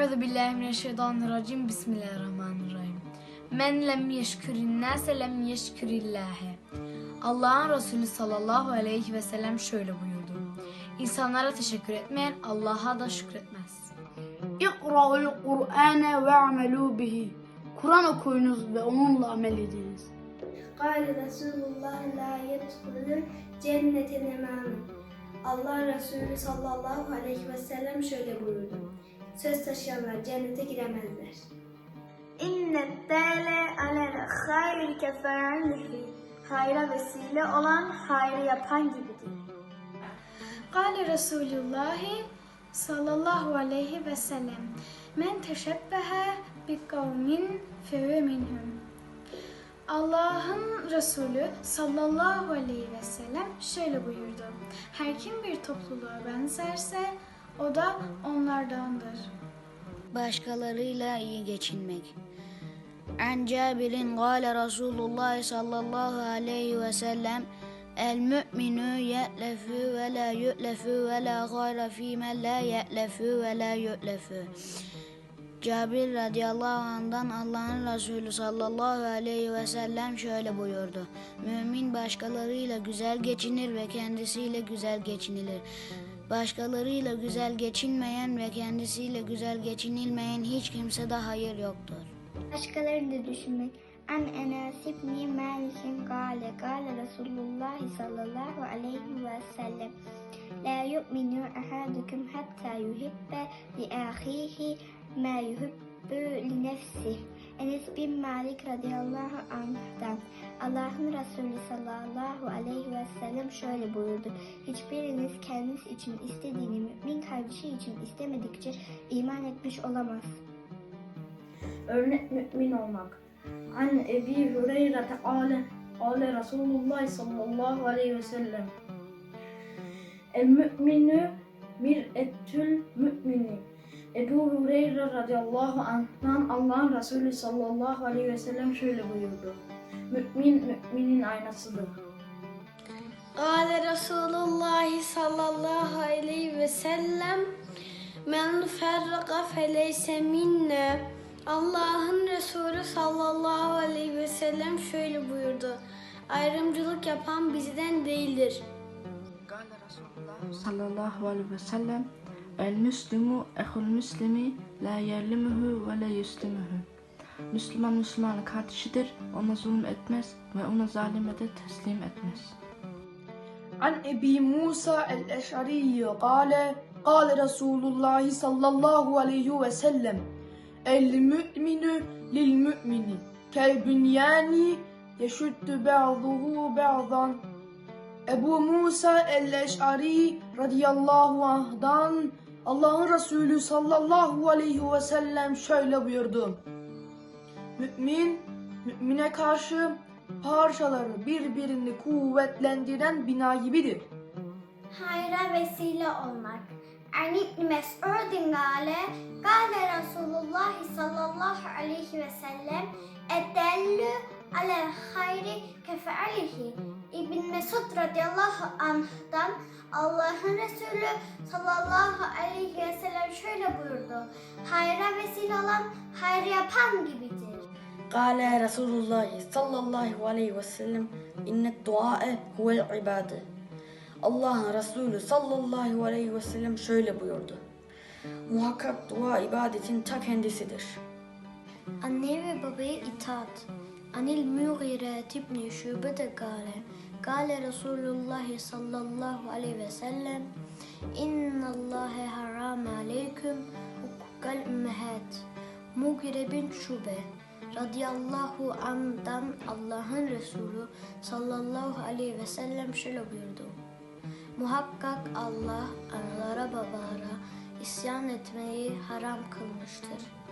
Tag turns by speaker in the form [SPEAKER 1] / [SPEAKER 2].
[SPEAKER 1] Euzu billahi mineşşeytanirracim. Bismillahirrahmanirrahim. Men lem yeşkürin nase lem yeşkürillahi. Allah'ın Resulü sallallahu aleyhi ve sellem şöyle buyurdu. İnsanlara teşekkür etmeyen Allah'a da şükretmez.
[SPEAKER 2] İkra'ul Kur'ane ve amelu bihi. Kur'an okuyunuz ve onunla amel ediniz.
[SPEAKER 3] Kale Resulullah la yedhulü cennetine Allah Resulü sallallahu aleyhi ve sellem şöyle buyurdu. Söz taşıyanlar cennete giremezler. İnne dâle alel hayri kefâlihi. Hayra vesile olan hayrı yapan gibidir.
[SPEAKER 1] Kale Resulullah sallallahu aleyhi ve sellem Men teşebbehe bi kavmin fehuve minhum Allah'ın Resulü sallallahu aleyhi ve sellem şöyle buyurdu. Her kim bir topluluğa benzerse o da onlardandır.
[SPEAKER 4] başkalarıyla iyi geçinmek. An Cabir'in gâle Resulullah sallallahu aleyhi ve sellem El mü'minu ye'lefü ve la yu'lefü ve la gâre fîme la ye'lefü ve la yu'lefü. Cabir radıyallahu anh'dan Allah'ın Resulü sallallahu aleyhi ve sellem şöyle buyurdu. Mümin başkalarıyla güzel geçinir ve kendisiyle güzel geçinilir. Başkalarıyla güzel geçinmeyen ve kendisiyle güzel geçinilmeyen hiç kimsede hayır yoktur.
[SPEAKER 3] Başkalarını da düşünmek. An Enes İbni Malik'in gale gale Resulullah sallallahu aleyhi ve sellem La yu'minu ahadukum hatta yuhibbe li ahihi ma yuhibbu li nefsih. Enes bin Malik radıyallahu anh'dan Allah'ın Resulü sallallahu aleyhi ve sellem şöyle buyurdu. Hiçbiriniz kendiniz için istediğini mümin kardeşi için istemedikçe iman etmiş olamaz.
[SPEAKER 2] Örnek mümin olmak. An Ebi Hureyre kâle kâle Resulullah sallallahu aleyhi ve sellem El müminü Ebu Hureyre radıyallahu anh'tan Allah'ın Resulü sallallahu aleyhi ve sellem şöyle buyurdu. Mümin, müminin aynasıdır.
[SPEAKER 3] Kale Resulullah sallallahu aleyhi ve sellem Men ferraka feleyse minne Allah'ın Resulü sallallahu aleyhi ve sellem şöyle buyurdu. Ayrımcılık yapan bizden değildir.
[SPEAKER 5] Kale Resulullah sallallahu aleyhi ve sellem El-Müslümu ehul Müslimi la yerlimuhu ve la yuslimuhu. Müslüman Müslümanın kardeşidir, ona zulüm etmez ve ona zalime de teslim etmez.
[SPEAKER 6] An Ebi Musa el-Eş'ari kâle, kâle Resulullah sallallahu aleyhi ve sellem, El-mü'minü lil-mü'mini, kel-bünyani yeşüttü ba'duhu ba'dan. Ebu Musa el-Eş'ari radiyallahu anh'dan Allah'ın Resulü sallallahu aleyhi ve sellem şöyle buyurdu. Mümin, mümine karşı parçaları birbirini kuvvetlendiren bina gibidir.
[SPEAKER 3] Hayra vesile olmak. An İbni Mes'udin gale, gale Resulullah sallallahu aleyhi ve sellem, edellü alel hayri kefealihi. İbn Mesud radıyallahu anh'dan Allah'ın Resulü sallallahu aleyhi ve sellem şöyle buyurdu. Hayra vesile olan hayır yapan gibidir.
[SPEAKER 7] Kale Resulullah sallallahu aleyhi ve sellem innet duae huvel ibade. Allah'ın Resulü sallallahu aleyhi ve sellem şöyle buyurdu. Muhakkak dua ibadetin ta kendisidir.
[SPEAKER 3] Anne ve babaya itaat. Anil Mughire ibn Şube de gale. Gale Resulullah sallallahu aleyhi ve sellem. İnna Allahe haram aleyküm hukukal ümmehat. Mughire bin Şube radıyallahu andan Allah'ın Resulü sallallahu aleyhi ve sellem şöyle buyurdu. Muhakkak Allah analara babalara isyan etmeyi haram kılmıştır.